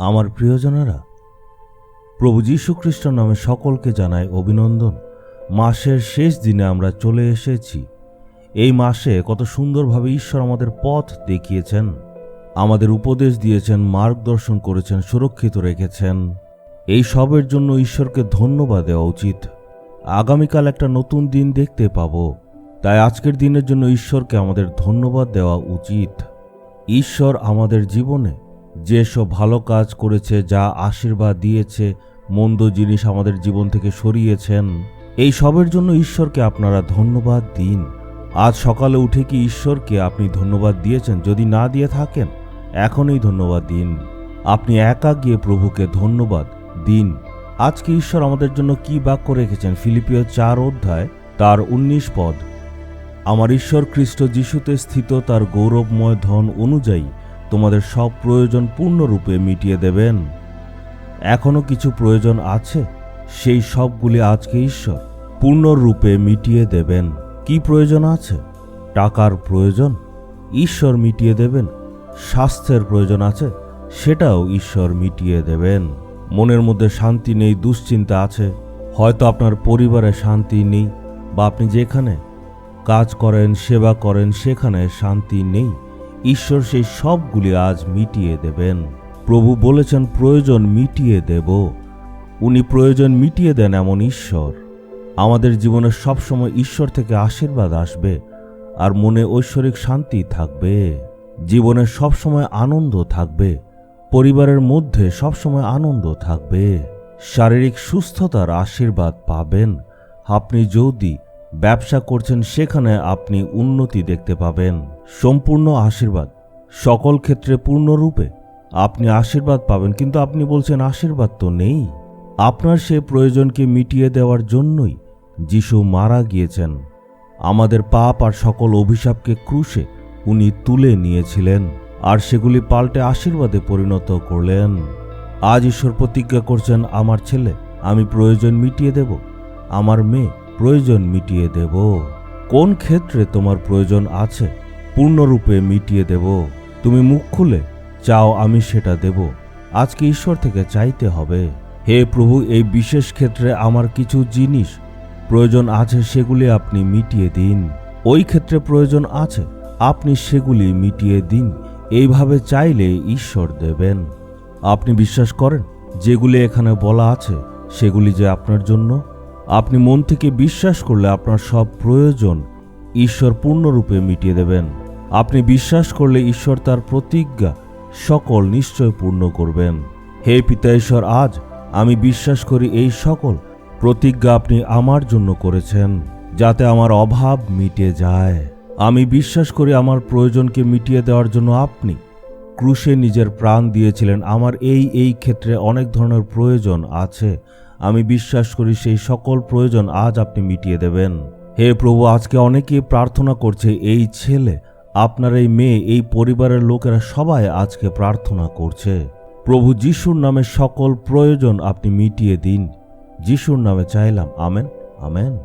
আমার প্রিয়জনেরা, প্রভু যীশু খ্রিস্ট নামে সকলকে জানাই অভিনন্দন। মাসের শেষ দিনে আমরা চলে এসেছি। এই মাসে কত সুন্দরভাবে ঈশ্বর আমাদের পথ দেখিয়েছেন, আমাদের উপদেশ দিয়েছেন, মার্গদর্শন করেছেন, সুরক্ষিত রেখেছেন। এই সবের জন্য ঈশ্বরকে ধন্যবাদ দেওয়া উচিত। আগামীকাল একটা নতুন দিন দেখতে পাবো, তাই আজকের দিনের জন্য ঈশ্বরকে আমাদের ধন্যবাদ দেওয়া উচিত। ঈশ্বর আমাদের জীবনে যেসব ভালো কাজ করেছে, যা আশীর্বাদ দিয়েছে, মন্দ জিনিস আমাদের জীবন থেকে সরিয়েছেন, এই সবের জন্য ঈশ্বরকে আপনারা ধন্যবাদ দিন। আজ সকালে উঠে কি ঈশ্বরকে আপনি ধন্যবাদ দিয়েছেন? যদি না দিয়ে থাকেন, এখনই ধন্যবাদ দিন। আপনি একা গিয়ে প্রভুকে ধন্যবাদ দিন। আজকে ঈশ্বর আমাদের জন্য কি বাক্য রেখেছেন? ফিলিপিও চার অধ্যায়, তার উনিশ পদ। আমার ঈশ্বর খ্রিস্ট যিশুতে স্থিত তার গৌরবময় ধন অনুযায়ী তোমাদের সব প্রয়োজন পূর্ণরূপে মিটিয়ে দেবেন। এখনও কিছু প্রয়োজন আছে? সেই সবগুলি আজকে ঈশ্বর পূর্ণরূপে মিটিয়ে দেবেন। কি প্রয়োজন আছে? টাকার প্রয়োজন? ঈশ্বর মিটিয়ে দেবেন। স্বাস্থ্যের প্রয়োজন আছে? সেটাও ঈশ্বর মিটিয়ে দেবেন। মনের মধ্যে শান্তি নেই, দুশ্চিন্তা আছে। হয়তো আপনার পরিবারে শান্তি নেই বা আপনি যেখানে কাজ করেন, সেবা করেন, সেখানে শান্তি নেই। ঈশ্বর সেই সবগুলি আজ মিটিয়ে দেবেন। প্রভু বলেছেন, প্রয়োজন মিটিয়ে দেব। উনি প্রয়োজন মিটিয়ে দেন এমন ঈশ্বর। আমাদের জীবনে সবসময় ঈশ্বর থেকে আশীর্বাদ আসবে আর মনে ঐশ্বরিক শান্তি থাকবে। জীবনে সবসময় আনন্দ থাকবে। পরিবারের মধ্যে সবসময় আনন্দ থাকবে। শারীরিক সুস্থতার আশীর্বাদ পাবেন। আপনি যদি ব্যবসা করছেন, সেখানে আপনি উন্নতি দেখতে পাবেন। সম্পূর্ণ আশীর্বাদ। সকল ক্ষেত্রে পূর্ণরূপে আপনি আশীর্বাদ পাবেন, কিন্তু আপনি বলছেন, আশীর্বাদ তো নেই। আপনার সে প্রয়োজনকে মিটিয়ে দেওয়ার জন্যই যিশু মারা গিয়েছেন। আমাদের পাপ আর সকল অভিশাপকে ক্রুশে উনি তুলে নিয়েছিলেন আর সেগুলি পাল্টে আশীর্বাদে পরিণত করলেন। আজ ঈশ্বর প্রতিজ্ঞা করছেন, আমার ছেলে, আমি প্রয়োজন মিটিয়ে দেব। আমার মেয়ে প্রয়োজন মিটিয়ে দেব। কোন ক্ষেত্রে তোমার প্রয়োজন আছে পূর্ণরূপে মিটিয়ে দেব। তুমি মুখ খুলে চাও আমি সেটা দেব। আজকে ঈশ্বর থেকে চাইতে হবে। হে প্রভু, এই বিশেষ ক্ষেত্রে আমার কিছু জিনিস প্রয়োজন আছে, সেগুলি আপনি মিটিয়ে দিন। ওই ক্ষেত্রে প্রয়োজন আছে, আপনি সেগুলি মিটিয়ে দিন। এইভাবে চাইলে ঈশ্বর দেবেন। আপনি বিশ্বাস করেন, যেগুলি এখানে বলা আছে, সেগুলি যে আপনার জন্য? আপনি মন থেকে বিশ্বাস করলে আপনার সব প্রয়োজন ঈশ্বর পূর্ণরূপে মিটিয়ে দেবেন। আপনি বিশ্বাস করলে ঈশ্বর তার প্রতিজ্ঞা সকল নিশ্চয় পূর্ণ করবেন। হে পিতা ঈশ্বর আজ আমি বিশ্বাস করি এই সকল প্রতিজ্ঞা আপনি আমার জন্য করেছেন, যাতে আমার অভাব মিটে যায়। আমি বিশ্বাস করি আমার প্রয়োজনকে মিটিয়ে দেওয়ার জন্য আপনি ক্রুশে নিজের প্রাণ দিয়েছিলেন। আমার এই এই ক্ষেত্রে অনেক ধরনের প্রয়োজন আছে। আমি বিশ্বাস করি সেই সকল প্রয়োজন আজ আপনি মিটিয়ে দেবেন। হে প্রভু, আজকে অনেকেই প্রার্থনা করছে, এই ছেলে আপনার এই মেয়ে, এই পরিবারের লোকেরা সবাই আজকে প্রার্থনা করছে। প্রভু যিশুর নামে সকল প্রয়োজন আপনি মিটিয়ে দিন। যিশুর নামে চাইলাম, amen amen.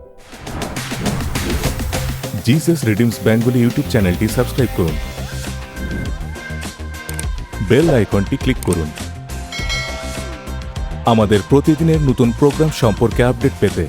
Jesus redeems Bengali YouTube চ্যানেলটি সাবস্ক্রাইব করুন। বেল আইকনটি ক্লিক করুন। আমাদের প্রতিদিনের নতুন প্রোগ্রাম সম্পর্কে আপডেট পেতে